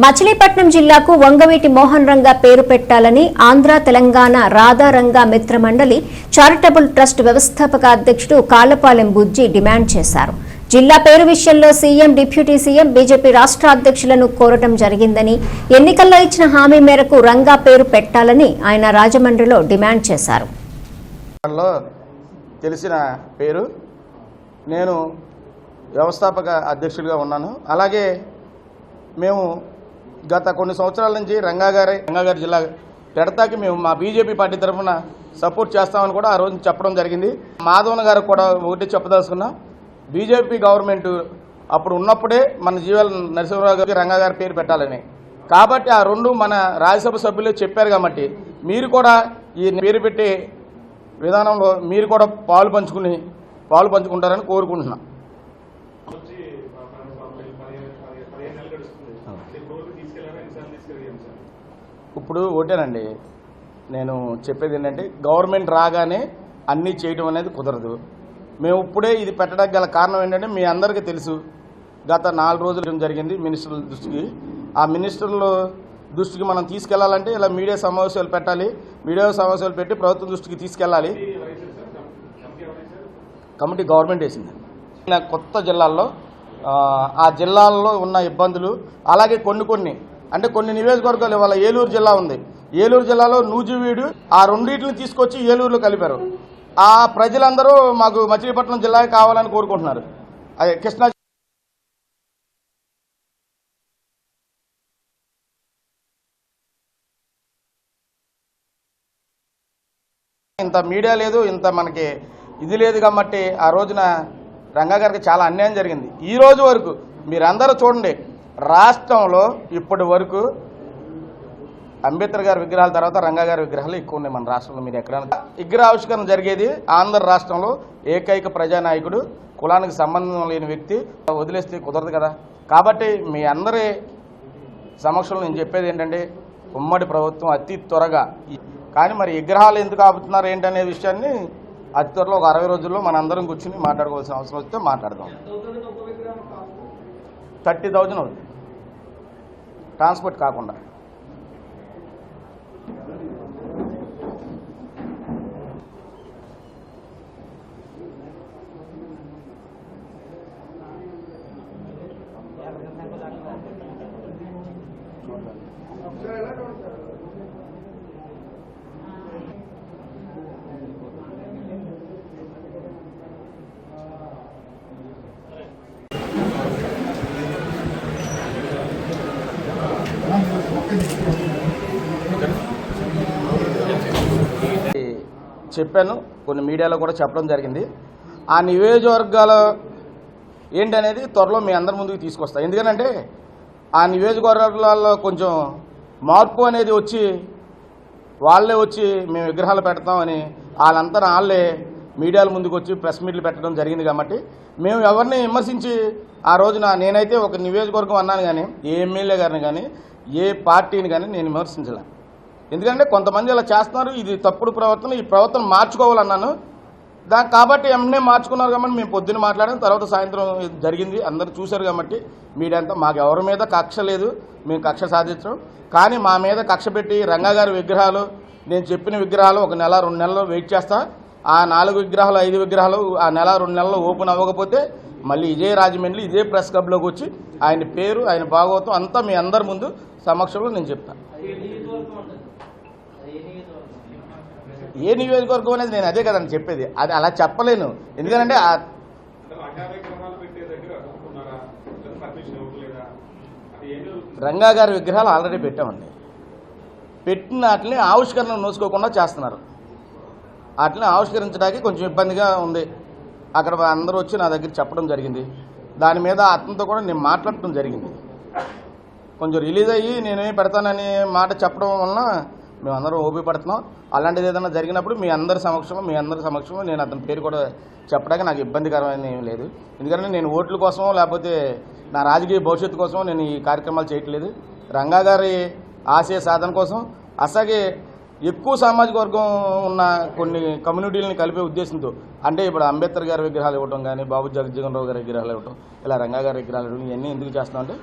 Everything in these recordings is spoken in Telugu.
Machilipatnam జిల్లాకు వంగవీటి మోహన్ రంగా పేరు పెట్టాలని ఆంధ్ర తెలంగాణ రాధారంగా మిత్ర మండలి చారిటబుల్ ట్రస్ట్ వ్యవస్థాపక అధ్యక్షుడు కాలపాలెం బుజ్జి డిమాండ్ చేశారు. జిల్లా పేరు విషయంలో సీఎం డిప్యూటీ సీఎం బీజేపీ రాష్ట్ర అధ్యక్షులను కోరటం జరిగిందని ఎన్నికల్లో ఇచ్చిన హామీ మేరకు రంగా పేరు పెట్టాలని ఆయన రాజమండ్రిలో డిమాండ్ చేశారు. తెలిసిన పేరు నేను వ్యవస్థాపక అధ్యక్షుడిగా ఉన్నాను. అలాగే మేము గత కొన్ని సంవత్సరాల నుంచి రంగాగారే రంగాగారి గారి జిల్లా పెడతాకి మేము మా బీజేపీ పార్టీ తరఫున సపోర్ట్ చేస్తామని కూడా ఆ రోజు చెప్పడం జరిగింది. మాధవన్ గారు కూడా ఒకటి చెప్పదలుచుకున్నా బీజేపీ గవర్నమెంట్ అప్పుడు ఉన్నప్పుడే మన జీవల్ నరసింహరావు గారికి రంగాగారి పేరు పెట్టాలని. కాబట్టి ఆ రెండు మన రాజ్యసభ సభ్యులు చెప్పారు కాబట్టి మీరు కూడా ఈ పేరు పెట్టే విధానంలో మీరు కూడా పాలు పంచుకుని పాలు పంచుకుంటారని కోరుకుంటున్నా. ఇప్పుడు ఒకటేనండి నేను చెప్పేది ఏంటంటే గవర్నమెంట్ రాగానే అన్నీ చేయడం అనేది కుదరదు. మేము ఇప్పుడే ఇది పెట్టడానికి గల కారణం ఏంటంటే మీ అందరికీ తెలుసు గత నాలుగు రోజులు జరిగింది మినిస్టర్ల దృష్టికి. ఆ మినిస్టర్ల దృష్టికి మనం తీసుకెళ్ళాలంటే ఇలా మీడియా సమావేశాలు పెట్టాలి మీడియా సమావేశాలు పెట్టి ప్రభుత్వం దృష్టికి తీసుకెళ్ళాలి కమిటీ గవర్నమెంట్ వేసింది. నా కొత్త జిల్లాల్లో ఆ జిల్లాల్లో ఉన్న ఇబ్బందులు అలాగే కొన్ని కొన్ని అంటే కొన్ని నియోజకవర్గాలు ఇవాళ ఏలూరు జిల్లా ఉంది. ఏలూరు జిల్లాలో నూజివీడు ఆ రెండింటిని తీసుకొచ్చి ఏలూరులో కలిపారు. ఆ ప్రజలందరూ మాకు మచిలీపట్నం జిల్లా కావాలని కోరుకుంటున్నారు. అదే కృష్ణా ఇంత మీడియా లేదు ఇంత మనకి ఇది లేదు కాబట్టి ఆ రోజున రంగా గారికి చాలా అన్యాయం జరిగింది. ఈ రోజు వరకు మీరందరూ చూడండి రాష్ట్రంలో ఇప్పటి వరకు అంబేద్కర్ గారి విగ్రహాల తర్వాత రంగా గారి విగ్రహాలు ఎక్కువ ఉన్నాయి మన రాష్ట్రంలో మీరు ఎక్కడైనా. విగ్రహావిష్కరణ జరిగేది ఆంధ్ర రాష్ట్రంలో ఏకైక ప్రజానాయకుడు కులానికి సంబంధం లేని వ్యక్తి. వదిలేస్తే కుదరదు కదా. కాబట్టి మీ అందరి సమక్షంలో నేను చెప్పేది ఏంటంటే ఉమ్మడి ప్రభుత్వం అతి త్వరగా కానీ మరి విగ్రహాలు ఎందుకు ఆపుతున్నారు ఏంటనే విషయాన్ని అతి త్వరలో ఒక అరవై రోజుల్లో మన అందరం కూర్చుని మాట్లాడుకోవాల్సిన అవసరం వస్తే మాట్లాడదాం. థర్టీ థౌజండ్ అవుతుంది. ట్రాన్స్పోర్ట్ కాకుండా. చెప్పాను కొన్ని మీడియాలో కూడా చెప్పడం జరిగింది. ఆ నియోజకవర్గాల ఏంటనేది త్వరలో మీ అందరి ముందుకు తీసుకొస్తా. ఎందుకంటే ఆ నియోజకవర్గాలలో కొంచెం మార్పు అనేది వచ్చి వాళ్ళే వచ్చి మేము విగ్రహాలు పెడతామని వాళ్ళంతా వాళ్ళే మీడియాల ముందుకు వచ్చి ప్రెస్ మీట్లు పెట్టడం జరిగింది కాబట్టి మేము ఎవరిని విమర్శించి ఆ రోజున నేనైతే ఒక నియోజకవర్గం అన్నాను కానీ ఏ ఎమ్మెల్యే గారిని కానీ ఏ పార్టీని కానీ నేను విమర్శించలేను ఎందుకంటే కొంతమంది ఇలా చేస్తున్నారు ఇది తప్పుడు ప్రవర్తన ఈ ప్రవర్తన మార్చుకోవాలన్నాను. దా కాబట్టి వెంటనే మార్చుకున్నారు కాబట్టి మేము పొద్దున్న మాట్లాడాం తర్వాత సాయంత్రం జరిగింది అందరూ చూశారు కాబట్టి మీడియా అంతా మాకు ఎవరి మీద కక్ష లేదు మేము కక్ష సాధించడం. కానీ మా మీద కక్ష పెట్టి రంగగారి విగ్రహాలు నేను చెప్పిన విగ్రహాలు ఒక నెల రెండు నెలలు వెయిట్ చేస్తా. ఆ నాలుగు విగ్రహాలు ఐదు విగ్రహాలు ఆ నెల రెండు నెలలు ఓపెన్ అవ్వకపోతే మళ్ళీ ఇదే రాజమండ్రి ఇదే ప్రెస్ క్లబ్లోకి వచ్చి ఆయన పేరు ఆయన భాగవతం అంతా మీ అందరి ముందు సమక్షంలో నేను చెప్తాను ఏ నియోజకవర్గం అనేది నేను అదే కదండి చెప్పేది. అది అలా చెప్పలేను. ఎందుకంటే రంగా గారి విగ్రహాలు ఆల్రెడీ పెట్టామండి. పెట్టిన వాటిని ఆవిష్కరణ నోసుకోకుండా చేస్తున్నారు. వాటిని ఆవిష్కరించడానికి కొంచెం ఇబ్బందిగా ఉంది. అక్కడ అందరూ వచ్చి నా దగ్గర చెప్పడం జరిగింది. దాని మీద అతనితో కూడా నేను మాట్లాడటం జరిగింది. కొంచెం రిలీజ్ అయ్యి నేనే పెడతానని మాట చెప్పడం వలన మేమందరం ఓపి పడుతున్నాం. అలాంటిది ఏదైనా జరిగినప్పుడు మీ అందరి సమక్షంలో మీ అందరి సమక్షంలో నేను అతని పేరు కూడా చెప్పడానికి నాకు ఇబ్బందికరమైన ఏం లేదు. ఎందుకంటే నేను ఓట్ల కోసం లేకపోతే నా రాజకీయ భవిష్యత్తు కోసం నేను ఈ కార్యక్రమాలు చేయట్లేదు. రంగా గారి ఆశయ సాధన కోసం అసగే ఎక్కువ సామాజిక వర్గం ఉన్న కొన్ని కమ్యూనిటీలను కలిపే ఉద్దేశంతో అంటే ఇప్పుడు అంబేద్కర్ గారి విగ్రహాలు ఇవ్వడం కానీ బాబు జగజ్జీవన్ రావు గారి విగ్రహాలు ఇవ్వడం ఇలా రంగా గారి విగ్రహాలు ఇవ్వడం ఇవన్నీ ఎందుకు చేస్తున్నాం అంటే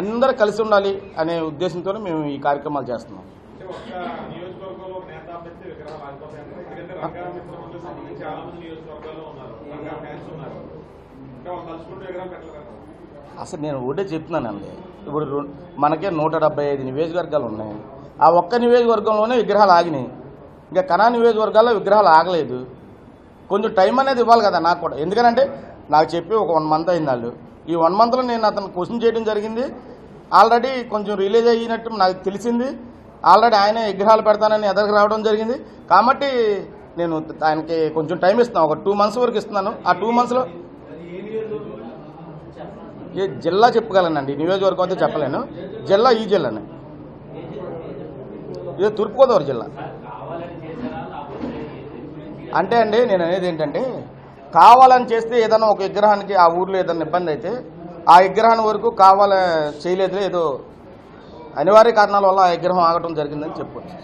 అందరూ కలిసి ఉండాలి అనే ఉద్దేశంతో మేము ఈ కార్యక్రమాలు చేస్తున్నాం. నియోజకవర్గంలో ఒక నేత అభ్యర్థి విగ్రహాలు ఆగిపోతాయి ఎందుకంటే రంగారావు సంబంధించి చాలా మంది నియోజకవర్గాల్లో ఉన్నారు రంగా ఫ్యాన్స్ ఉన్నారు. అంటే తలుచుకుంటూ విగ్రహం పెట్టలేదు? అసలు నేను ఒకటే చెప్తున్నానండి. ఇప్పుడు మనకే నూట డెబ్బై ఐదు నియోజకవర్గాలు ఉన్నాయి. ఆ ఒక్క నియోజకవర్గంలోనే విగ్రహాలు ఆగినాయి. ఇంకా కణా నియోజకవర్గాల్లో విగ్రహాలు ఆగలేదు. కొంచెం టైం అనేది ఇవ్వాలి కదా నాకు కూడా. ఎందుకనంటే నాకు చెప్పి ఒక వన్ మంత్ అయింది వాళ్ళు. ఈ వన్ మంత్లో నేను అతను క్వశ్చన్ చేయడం జరిగింది. ఆల్రెడీ కొంచెం రిలీజ్ అయినట్టు నాకు తెలిసింది. ఆల్రెడీ ఆయన విగ్రహాలు పెడతానని ఎదరికి రావడం జరిగింది. కాబట్టి నేను ఆయనకి కొంచెం టైం ఇస్తున్నాను ఒక టూ మంత్స్ వరకు ఇస్తున్నాను. ఆ టూ మంత్స్లో ఏ జిల్లా చెప్పగలనండి నియోజకవర్గం అయితే చెప్పలేను. జిల్లా ఈ జిల్లానే. ఇది తూర్పుగోదావరి జిల్లా. అంటే అండి నేను అనేది ఏంటంటే కావాలని చేస్తే ఏదైనా ఒక విగ్రహానికి ఆ ఊర్లో ఏదైనా ఇబ్బంది అయితే ఆ విగ్రహాన్ని వరకు కావాల చేయలేదు ఏదో అనివార్య కారణాల వల్ల ఆ విగ్రహం ఆగటం జరిగిందని చెప్పొచ్చు.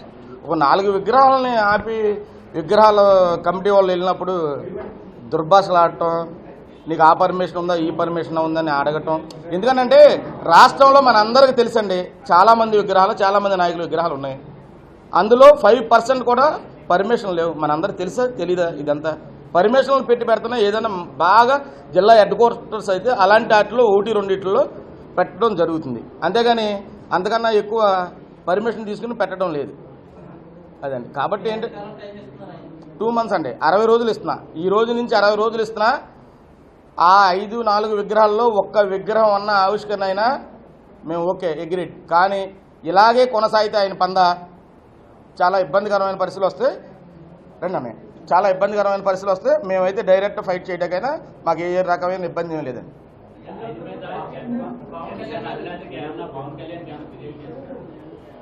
ఒక నాలుగు విగ్రహాలని ఆపి విగ్రహాల కమిటీ వాళ్ళు వెళ్ళినప్పుడు దుర్భాషలు ఆడటం నీకు ఆ పర్మిషన్ ఉందా ఈ పర్మిషన్ ఉందని అడగటం. ఎందుకంటే రాష్ట్రంలో మన అందరికీ తెలుసండి చాలామంది విగ్రహాలు చాలామంది నాయకుల విగ్రహాలు ఉన్నాయి. అందులో ఫైవ్ పర్సెంట్ కూడా పర్మిషన్ లేవు. మనందరికి తెలుసా తెలీదా ఇదంతా? పర్మిషన్లు పెట్టి పెడుతున్నా ఏదైనా బాగా జిల్లా హెడ్ క్వార్టర్స్ అయితే అలాంటి వాటిలో ఒకటి రెండిట్లో పెట్టడం జరుగుతుంది. అంతేగాని అంతకన్నా ఎక్కువ పర్మిషన్ తీసుకుని పెట్టడం లేదు. అదండి. కాబట్టి ఏంటి? టూ మంత్స్ అండి. అరవై రోజులు ఇస్తున్నా. ఈ రోజు నుంచి అరవై రోజులు ఇస్తున్నా. ఆ ఐదు నాలుగు విగ్రహాల్లో ఒక్క విగ్రహం అన్న ఆవిష్కరణ అయినా మేము ఓకే ఎగ్రిడ్ కానీ ఇలాగే కొనసాగితే ఆయన పంద చాలా ఇబ్బందికరమైన పరిస్థితులు వస్తే రండి అన్నయ్య. చాలా ఇబ్బందికరమైన పరిస్థితులు వస్తే మేమైతే డైరెక్ట్ ఫైట్ చేయడానికైనా మాకు ఏ రకమైన ఇబ్బంది ఏం లేదండి.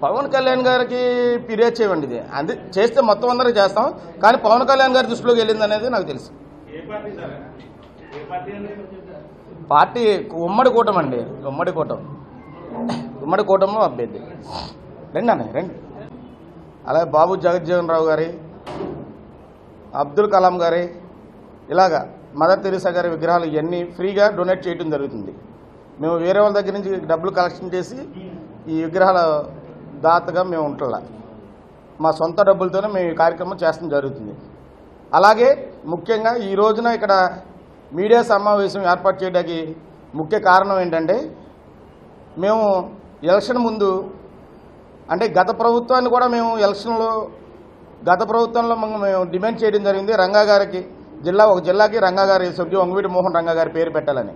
పవన్ కళ్యాణ్ గారికి ఫిర్యాదు చేయండి ఇది. అంది చేస్తే మొత్తం అందరికి చేస్తాం. కానీ పవన్ కళ్యాణ్ గారి దృష్టిలోకి వెళ్ళింది అనేది నాకు తెలుసు. పార్టీ ఉమ్మడి కూటమి అండి. ఉమ్మడి కూటమి ఉమ్మడి కూటమిలో అభ్యర్థి. రండి అన్నయ్య రండి. అలాగే బాబు జగజ్జీవన్ రావు గారి అబ్దుల్ కలాం గారి ఇలాగా. మదర్ తెరీసా గారి విగ్రహాలు ఇవన్నీ ఫ్రీగా డొనేట్ చేయడం జరుగుతుంది. మేము వేరే వాళ్ళ దగ్గర నుంచి డబ్బులు కలెక్షన్ చేసి ఈ విగ్రహాల దాతగా మేము ఉంటున్నా మా సొంత డబ్బులతోనే మేము ఈ కార్యక్రమం చేస్తడం జరుగుతుంది. అలాగే ముఖ్యంగా ఈ రోజున ఇక్కడ మీడియా సమావేశం ఏర్పాటు చేయడానికి ముఖ్య కారణం ఏంటంటే మేము ఎలక్షన్ ముందు అంటే గత ప్రభుత్వాన్ని కూడా మేము ఎలక్షన్లో గత ప్రభుత్వంలో మేము మేము డిమాండ్ చేయడం జరిగింది రంగా గారికి. జిల్లా ఒక జిల్లాకి రంగా గారి సభ్యు వంగవీటి మోహన్ రంగా గారి పేరు పెట్టాలని.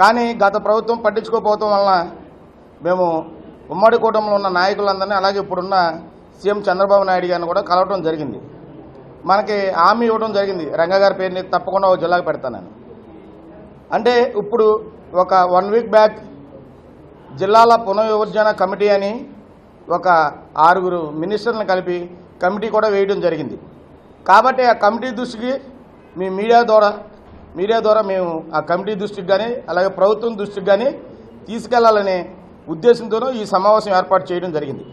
కానీ గత ప్రభుత్వం పట్టించుకోకపోవటం వలన మేము ఉమ్మడి కూటమిలో ఉన్న నాయకులందరినీ అలాగే ఇప్పుడున్న సీఎం చంద్రబాబు నాయుడు గారిని కూడా కలవడం జరిగింది. మనకి హామీ ఇవ్వడం జరిగింది. రంగా గారి పేరుని తప్పకుండా ఒక జిల్లాకు పెడతానని. అంటే ఇప్పుడు ఒక వన్ వీక్ బ్యాక్ జిల్లాల పునర్విభజన కమిటీ అని ఒక ఆరుగురు మినిస్టర్లను కలిపి కమిటీ కూడా వేయడం జరిగింది. కాబట్టి ఆ కమిటీ దృష్టికి మీ మీడియా ద్వారా మీడియా ద్వారా మేము ఆ కమిటీ దృష్టికి కానీ అలాగే ప్రభుత్వం దృష్టికి కానీ తీసుకెళ్ళాలనే ఉద్దేశంతోనూ ఈ సమావేశం ఏర్పాటు చేయడం జరిగింది.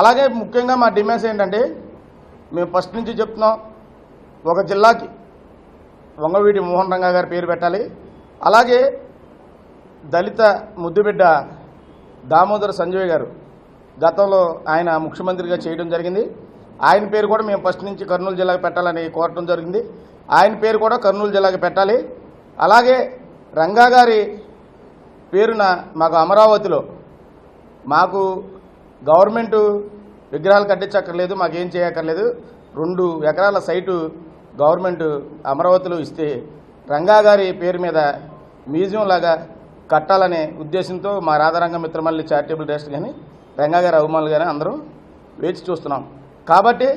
అలాగే ముఖ్యంగా మా డిమాండ్స్ ఏంటంటే మేము ఫస్ట్ నుంచి చెప్తున్నాం ఒక జిల్లాకి వంగవీటి మోహన్ రంగా గారి పేరు పెట్టాలి. అలాగే దళిత ముద్దుబిడ్డ దామోదర సంజయ్ గారు గతంలో ఆయన ముఖ్యమంత్రిగా చేయడం జరిగింది. ఆయన పేరు కూడా మేము ఫస్ట్ నుంచి కర్నూలు జిల్లాకు పెట్టాలని కోరటం జరిగింది. ఆయన పేరు కూడా కర్నూలు జిల్లాకి పెట్టాలి. అలాగే రంగా గారి పేరున మాకు అమరావతిలో మాకు గవర్నమెంట్ విగ్రహాలు కట్టించక్కర్లేదు మాకేం చేయక్కర్లేదు. రెండు ఎకరాల సైటు గవర్నమెంట్ అమరావతిలో ఇస్తే రంగా గారి పేరు మీద మ్యూజియం లాగా కట్టాలనే ఉద్దేశంతో మా రాధారంగ మిత్రమల్లి చారిటబుల్ ట్రస్ట్ కానీ రంగా గారి అభిమానులు కానీ అందరం వేచి చూస్తున్నాం. కాబట్టి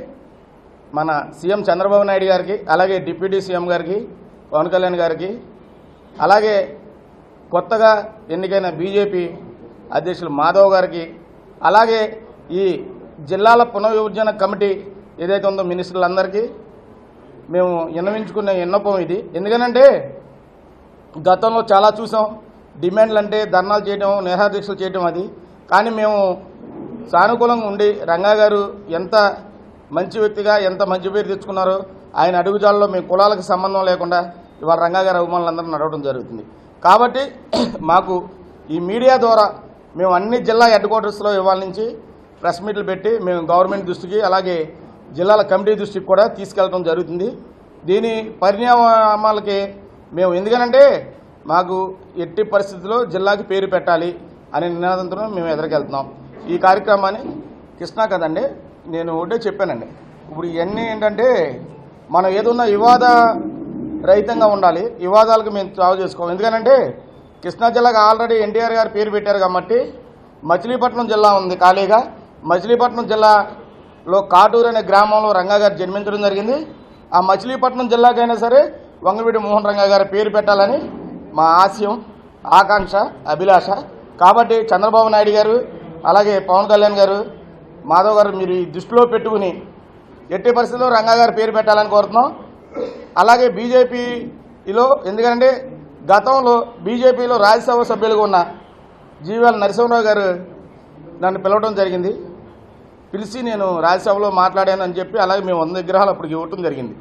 మన సీఎం చంద్రబాబు నాయుడు గారికి అలాగే డిప్యూటీ సీఎం గారికి పవన్ కళ్యాణ్ గారికి అలాగే కొత్తగా ఎన్నికైన బీజేపీ అధ్యక్షులు మాధవ్ గారికి అలాగే ఈ జిల్లాల పునర్విభజన కమిటీ ఏదైతే ఉందో మినిస్టర్లందరికీ మేము విన్నవించుకునే విన్నపం ఇది. ఎందుకనంటే గతంలో చాలా చూసాం డిమాండ్లు అంటే ధర్నాలు చేయడం నిరాదీక్షలు చేయడం అది. కానీ మేము సానుకూలంగా ఉండి రంగా గారు ఎంత మంచి వ్యక్తిగా ఎంత మంచి పేరు తెచ్చుకున్నారో ఆయన అడుగుజాలలో మీ కులాలకు సంబంధం లేకుండా ఇవాళ రంగాగారి అభిమానులందరూ నడవడం జరుగుతుంది. కాబట్టి మాకు ఈ మీడియా ద్వారా మేము అన్ని జిల్లా హెడ్ క్వార్టర్స్లో ఇవాళ నుంచి ప్రెస్ మీట్లు పెట్టి మేము గవర్నమెంట్ దృష్టికి అలాగే జిల్లాల కమిటీ దృష్టికి కూడా తీసుకెళ్ళడం జరుగుతుంది. దీని పరిణామాలకి మేము ఎందుకనంటే మాకు ఎట్టి పరిస్థితుల్లో జిల్లాకి పేరు పెట్టాలి అనే నినాదంతో మేము ఎదురుకెళ్తున్నాం. ఈ కార్యక్రమాన్ని కృష్ణా కదండి. నేను ఒకటే చెప్పానండి. ఇప్పుడు ఇవన్నీ ఏంటంటే మనం ఏదన్నా వివాద రహితంగా ఉండాలి వివాదాలకు మేము చావు చేసుకోం ఎందుకనంటే కృష్ణా జిల్లాకు ఆల్రెడీ ఎన్టీఆర్ గారు పేరు పెట్టారు కాబట్టి మచిలీపట్నం జిల్లా ఉంది ఖాళీగా. మచిలీపట్నం జిల్లాలో కాటూరు అనే గ్రామంలో రంగా గారు జన్మించడం జరిగింది. ఆ మచిలీపట్నం జిల్లాకైనా సరే వంగవీడి మోహన్ రంగా గారి పేరు పెట్టాలని మా ఆశయం ఆకాంక్ష అభిలాష. కాబట్టి చంద్రబాబు నాయుడు గారు అలాగే పవన్ కళ్యాణ్ గారు మాధవ్ గారు మీరు ఈ దృష్టిలో పెట్టుకుని ఎట్టి పరిస్థితుల్లో రంగా గారి పేరు పెట్టాలని కోరుతున్నాం. అలాగే బీజేపీలో ఎందుకంటే గతంలో బీజేపీలో రాజ్యసభ సభ్యులుగా ఉన్న జీవీఎల్ నరసింహరావు గారు నన్ను పిలవడం జరిగింది. పిలిచి నేను రాజ్యసభలో మాట్లాడానని చెప్పి అలాగే మేము వంద విగ్రహాలు అప్పటికి ఇవ్వటం జరిగింది.